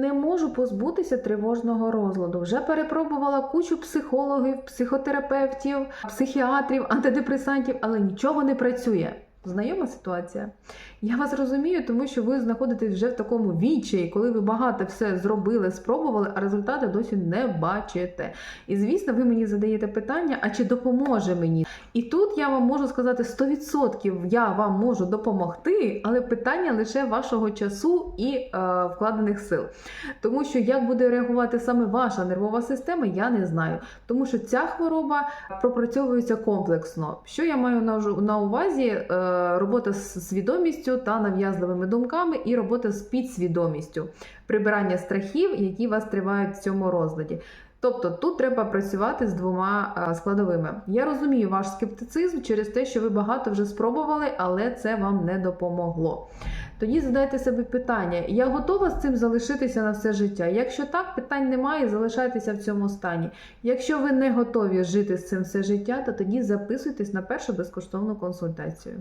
Не можу позбутися тривожного розладу. Вже перепробувала кучу психологів, психотерапевтів, психіатрів, антидепресантів, але нічого не працює. Знайома ситуація? Я вас розумію, тому що ви знаходитесь вже в такому відчаї, коли ви багато все зробили, спробували, а результати досі не бачите. І звісно, ви мені задаєте питання: а чи допоможе мені? І тут я вам можу сказати 100% я вам можу допомогти, але питання лише вашого часу і е, вкладених сил. Тому що як буде реагувати саме ваша нервова система, я не знаю. Тому що ця хвороба пропрацьовується комплексно. Що я маю на увазі? Е, робота з свідомістю та нав'язливими думками, і робота з підсвідомістю, прибирання страхів, які вас тривають в цьому розладі. Тобто тут треба працювати з двома е, складовими. Я розумію ваш скептицизм через те, що ви багато вже спробували, але це вам не допомогло. Тоді задайте собі питання: я готова з цим залишитися на все життя? Якщо так, питань немає, залишайтеся в цьому стані. Якщо ви не готові жити з цим все життя, то тоді записуйтесь на першу безкоштовну консультацію.